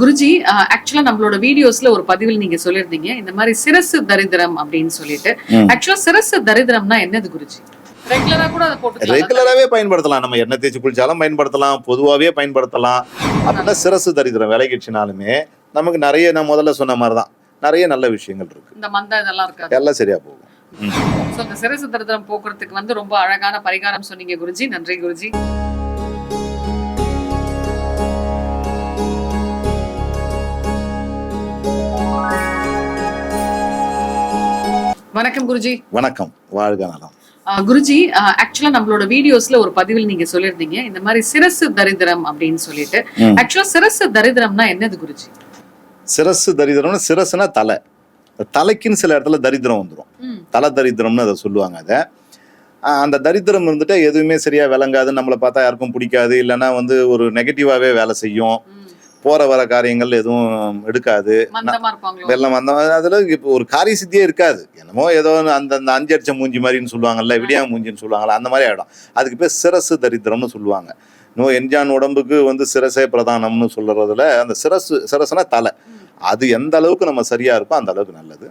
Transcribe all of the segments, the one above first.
குருஜி ஆக்சுவலா நம்மளோட வீடியோஸ்ல ஒரு பதிவில் நீங்க சொல்லியிருந்தீங்க. இந்த மாதிரி சிரசு தரித்திரம் அப்படின்னு சொல்லிட்டு. ஆக்சுவலா சிரசு தரித்திரம்னா என்னது குருஜி? ரெகுலராகவே பயன்படுத்தலாம். நம்ம எண்ணெய் தேய்ச்சி குளிச்சாலும் பயன்படுத்தலாம். பொதுவாகவே பயன்படுத்தலாம். அப்படின்னா சிரசு தரித்திரம் விலகிடுச்சுனாலுமே நமக்கு நிறைய நான் முதல்ல சொன்ன மாதிரி தான் நிறைய நல்ல விஷயங்கள் இருக்கு. இந்த மந்த இதெல்லாம் இருக்காது. எல்லாம் சரியா போகும். இந்த சிரசு தரித்திரம் போக்குறதுக்கு வந்து ரொம்ப அழகான பரிகாரம் சொன்னீங்க குருஜி. நன்றி குருஜி. வணக்கம் குருஜி. வணக்கம். வாழ்க நலம் குருஜி ஆக்சுவலா நம்மளோட வீடியோஸ்ல ஒரு பதிவில் நீங்க சொல்லியிருந்தீங்க. இந்த மாதிரி சிரசு தரித்திரம் அப்படின்னு சொல்லிட்டு. ஆக்சுவலா சிரசு தரித்திரம்னா என்னது குருஜி? சிரசு தரித்திரம்னு சிரசுனா தலை. தலைக்குன்னு சில இடத்துல தரித்திரம் வந்துடும் தலை தரித்திரம்னு அதை சொல்லுவாங்க அதை. அந்த தரித்திரம் இருந்துட்டு எதுவுமே சரியா விளங்காது நம்மளை பார்த்தா யாருக்கும் பிடிக்காது. இல்லைன்னா வந்து ஒரு நெகட்டிவாவே வேலை செய்யும். போற வர காரியங்கள் எதுவும் எடுக்காது. வெள்ளம் வந்த அதுல இப்போ ஒரு காரிய சித்தியே இருக்காது. என்னமோ ஏதோ அந்த அந்த அஞ்சு அடிச்ச மூஞ்சி மாதிரின்னு சொல்லுவாங்கல்ல விடியா மூஞ்சின்னு சொல்லுவாங்கல்ல அந்த மாதிரி ஆயிடும். அதுக்கு பேர் சிரசு தரித்திரம்னு சொல்லுவாங்க. நோ என்ஜான் உடம்புக்கு வந்து சிரசே பிரதானம்னு சொல்றதுல அந்த சிரசு சிரசுனா தலை. அது எந்த அளவுக்கு நம்ம சரியா இருக்கோ அந்த அளவுக்கு நல்லது.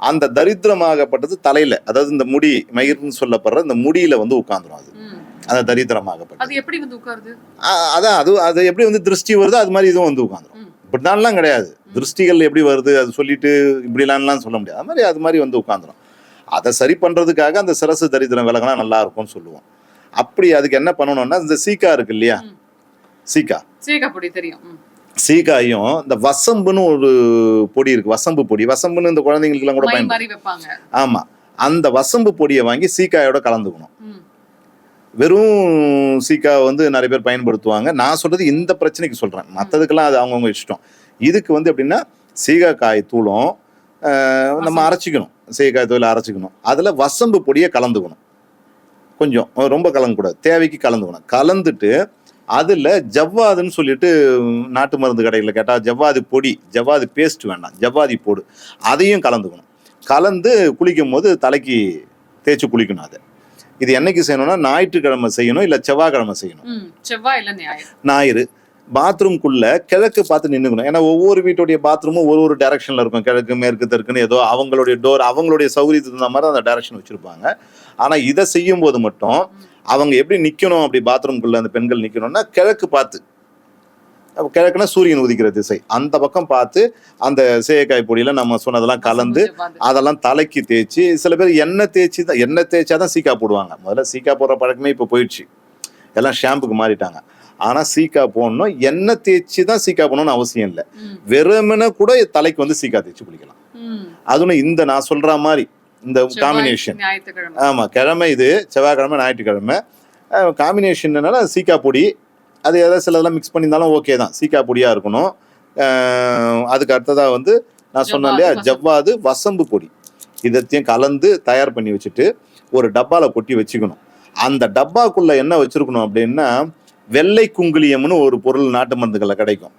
அந்த தரித்திரமாகப்பட்டது தலையில. அதாவது இந்த முடி மயிர்னு சொல்லப்படுற இந்த முடியில வந்து உட்கார்ந்துரும் அது. ம். அந்த தரித்திரமாகப்பட்டது. அது எப்படி வந்து உட்காருது? அதான் அது அது எப்படி வந்து திருஷ்டி வருதோ அது மாதிரி இதுவும் வந்து உட்காந்துரும். ம். இப்படிதான்லாம் கிடையாது. திருஷ்டிகள் எப்படி வருது அது சொல்லிட்டு இப்படிலாம்லாம் சொல்ல முடியாது. அது மாதிரி அது மாதிரி வந்து உட்காந்துரும். அதை சரி பண்றதுக்காக அந்த சிரசு தரித்திரம் விலகினா நல்லா இருக்கும்னு சொல்லுவோம். அப்படி அதுக்கு என்ன பண்ணணும்னா இந்த சீக்கா இருக்கு இல்லையா. சீக்கா. சீகா பொடி தெரியும். சீக்காயும் இந்த வசம்புன்னு ஒரு பொடி இருக்கு வசம்பு பொடி. வசம்புன்னு இந்த குழந்தைங்களுக்குலாம் கூட மை பயன்படும். மாதிரி வைப்பாங்க. ஆமா. அந்த வசம்பு பொடியை வாங்கி சீக்காயோட கலந்துக்கணும். வெறும் சீக்கா வந்து நிறைய பேர் பயன்படுத்துவாங்க. நான் சொல்றது இந்த பிரச்சனைக்கு சொல்றேன். மற்றதுக்கெல்லாம் அது அவங்கவுங்க இஷ்டம். இதுக்கு வந்து எப்படின்னா சீகாக்காய் தூளும் நம்ம. அரைச்சிக்கணும். சீகாக்காய் தூளை அரைச்சிக்கணும். அதுல வசம்பு பொடியை கலந்துக்கணும். கொஞ்சம் ரொம்ப கலங்கக்கூடாது. தேவைக்கு கலந்துக்கணும். கலந்துட்டு அதுல ஜவ்வாதுன்னு சொல்லிட்டு நாட்டு மருந்து கடைகளில் கேட்டா ஜவ்வாது பொடி ஜவ்வாது பேஸ்ட் வேண்டாம். ஜவ்வாதி போடு. அதையும் கலந்துக்கணும். கலந்து குளிக்கும் போது தலைக்கு தேய்ச்சி குளிக்கணும் அதை. இது என்னைக்கு செய்யணும்னா ஞாயிற்றுக்கிழமை செய்யணும் இல்ல செவ்வாய்க்கிழமை செய்யணும். செவ்வாய் இல்ல ஞாயிறு. பாத்ரூம்குள்ள கிழக்கு பார்த்து நின்னுக்கணும். ஏன்னா ஒவ்வொரு வீட்டுடைய பாத்ரூமும் ஒரு ஒரு டைரக்ஷன்ல இருக்கும். கிழக்கு மேற்கு தெற்குன்னு ஏதோ அவங்களுடைய டோர் அவங்களுடைய சௌகரியத்துக்கு தகுந்த மாதிரி அந்த டைரக்ஷன் வச்சிருப்பாங்க. ஆனா இதை செய்யும் போது மட்டும் அவங்க எப்படி நிக்கணும் அப்படி பாத்ரூம்குள்ள அந்த பெண்கள் நிக்கணும்னா கிழக்கு பார்த்து கிழக்குனா சூரியன் உதிக்கிற திசை. அந்த பக்கம் பார்த்து அந்த சேயக்காய் பொடியில நம்ம சொன்னதெல்லாம் கலந்து. அதெல்லாம் தலைக்கு தேய்ச்சி சில பேர் எண்ணெய் தேய்ச்சி தான் எண்ணெய் தேய்ச்சா தான் சீக்கா போடுவாங்க. முதல்ல சீக்கா போடுற பழக்கமே இப்போ போயிடுச்சு. எல்லாம் ஷாம்புக்கு மாறிட்டாங்க. ஆனா சீக்கா போடணும் எண்ணெய் தேய்ச்சி தான் சீக்கா போடணும்னு அவசியம் இல்லை. வெறுமனே கூட தலைக்கு வந்து சீக்கா தேய்ச்சி குளிக்கலாம். அதுவும் இந்த நான் சொல்ற மாதிரி இந்த காம்பினேஷன் ஞாயிற்றுக்கிழமை. ஆமா கிழமை இது செவ்வாய்க்கிழமை ஞாயிற்றுக்கிழமை. காம்பினேஷன்னால சீக்கா பொடி அது ஏதாவது சிலதெல்லாம் மிக்ஸ் பண்ணியிருந்தாலும் ஓகே தான். சீக்கா பொடியா இருக்கணும். அதுக்கு அடுத்ததா வந்து நான் சொன்னேன் இல்லையா? ஜவ்வாது, வசம்பு பொடி. இதத்தையும் கலந்து தயார் பண்ணி வச்சுட்டு ஒரு டப்பால கொட்டி வச்சுக்கணும். அந்த டப்பாக்குள்ள என்ன வச்சிருக்கணும் அப்படின்னா வெள்ளை குங்குளியம்னு ஒரு பொருள் நாட்டு மருந்துகளில் கிடைக்கும்.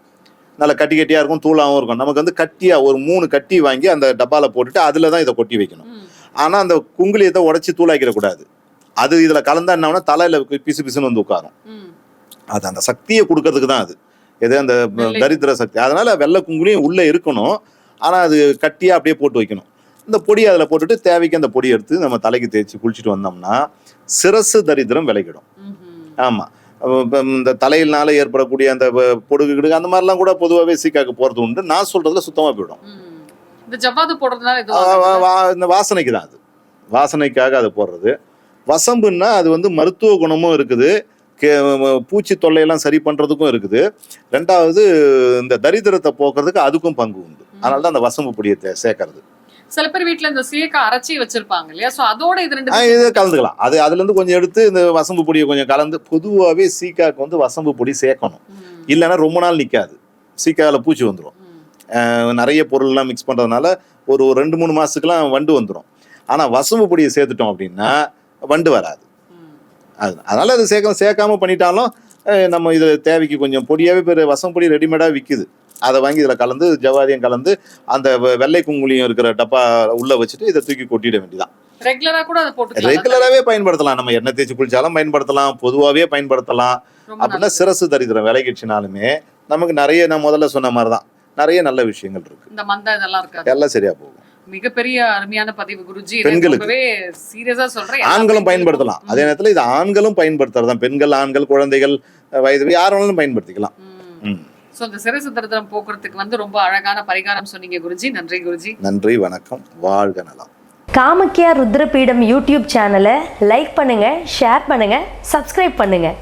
நல்ல கட்டி கட்டியா இருக்கும் தூளாகவும் இருக்கும். நமக்கு வந்து கட்டியா ஒரு மூணு கட்டி வாங்கி அந்த டப்பால போட்டுட்டு அதுல தான் இதை கொட்டி வைக்கணும். ம். ஆனா அந்த குங்குளியத்தை உடைச்சி தூளாக்கிட கூடாது அது இதுல கலந்தா என்ன தலையில பிசு பிசுன்னு வந்து உட்காரும். அது அந்த சக்தியை கொடுக்கறதுக்கு தான் அது. எது அந்த. தரித்திர சக்தி. அதனால வெள்ளை குங்குளியம் உள்ள இருக்கணும். ஆனா அது கட்டியா அப்படியே போட்டு வைக்கணும். இந்த பொடி அதில் போட்டுட்டு தேவைக்கு அந்த பொடி எடுத்து நம்ம தலைக்கு தேய்ச்சி குளிச்சுட்டு வந்தோம்னா சிரசு தரித்திரம் விலகிடும் ம்ஹும். ஆமா. அப்ப இப்ப இந்த தலையினால ஏற்படக்கூடிய அந்த பொடுகு கிடுகு அந்த மாதிரிலாம் கூட பொதுவாகவே சீக்காக்கு போறது உண்டு. நான் சொல்றதுல சுத்தமா போயிடும். இந்த ஜவ்வாது போடுறதுனால இந்த வாசனைக்கு தான் அது. வாசனைக்காக அது போடுறது. வசம்புன்னா அது வந்து மருத்துவ குணமும் இருக்குது. கே- பூச்சி தொல்லையெல்லாம் சரி பண்றதுக்கும் இருக்குது. ரெண்டாவது இந்த தரித்திரத்தை போக்குறதுக்கு அதுக்கும் பங்கு உண்டு. அதனால தான் அந்த வசம்பு பொடியை சேர்க்கறது. சில பேர் வீட்ல இந்த சீயக்கா அரைச்சி வச்சிருப்பாங்க இல்லையா? சோ அதோட இது ரெண்டு இது கலந்துக்கலாம். அது அதுல இருந்து கொஞ்சம் எடுத்து இந்த வசம்பு பொடியை கொஞ்சம் கலந்து பொதுவாகவே சீக்காக்கு வந்து வசம்பு பொடி சேர்க்கணும். இல்லைன்னா ரொம்ப நாள் நிற்காது சீக்காவில் பூச்சி வந்துடும். நிறைய பொருள்லாம் மிக்ஸ் பண்ணுறதுனால ஒரு ஒரு ரெண்டு மூணு மாதத்துக்குலாம் வண்டு வந்துடும் ஆனால் வசம்பு பொடியை சேர்த்துட்டோம் அப்படின்னா வண்டு வராது. அது அதனால் அது சேர்க்க சேர்க்காம பண்ணிட்டாலும் நம்ம இது தேவைக்கு கொஞ்சம் பொடியாகவே பேர் வசம்பு பொடி ரெடிமேடாக விற்குது அதை வாங்கி இதில் கலந்து ஜவாதியம் கலந்து அந்த வெள்ளை குங்குளியம் இருக்கிற டப்பா உள்ளே வச்சுட்டு இதை தூக்கி கொட்டிட வேண்டியதான் ரெகுலராகவே பயன்படுத்தலாம். நம்ம எண்ணெய் தேய்ச்சி குளிச்சாலும் பயன்படுத்தலாம். பொதுவாகவே பயன்படுத்தலாம். அப்படின்னா சிரசு தரித்திரம் விலகிடுச்சுனாலுமே நமக்கு நிறைய நான் முதல்ல சொன்ன மாதிரி தான் நிறைய நல்ல விஷயங்கள் இருக்கு. எல்லாம் சரியா போகும். மிகப்பெரிய அருமையான பதிவு குருஜி. பெண்களுக்கு. ரொம்பவே சீரியஸா சொல்றேன் ஆண்களும் பயன்படுத்தலாம். அதே நேரத்துல இது ஆண்களும் பயன்படுத்துறதுதான் பெண்கள் ஆண்கள் குழந்தைகள் வயது யார் வேணாலும் பயன்படுத்திக்கலாம். சோ இந்த சிரசு தரித்திரம் போக்குறதுக்கு வந்து ரொம்ப அழகான பரிகாரம் சொன்னீங்க குருஜி. நன்றி குருஜி. நன்றி வணக்கம். வாழ்க நலம். காமக்கியா ருத்ரபீடம் யூடியூப் சேனலை லைக் பண்ணுங்கள் ஷேர் பண்ணுங்கள் சப்ஸ்கிரைப் பண்ணுங்கள்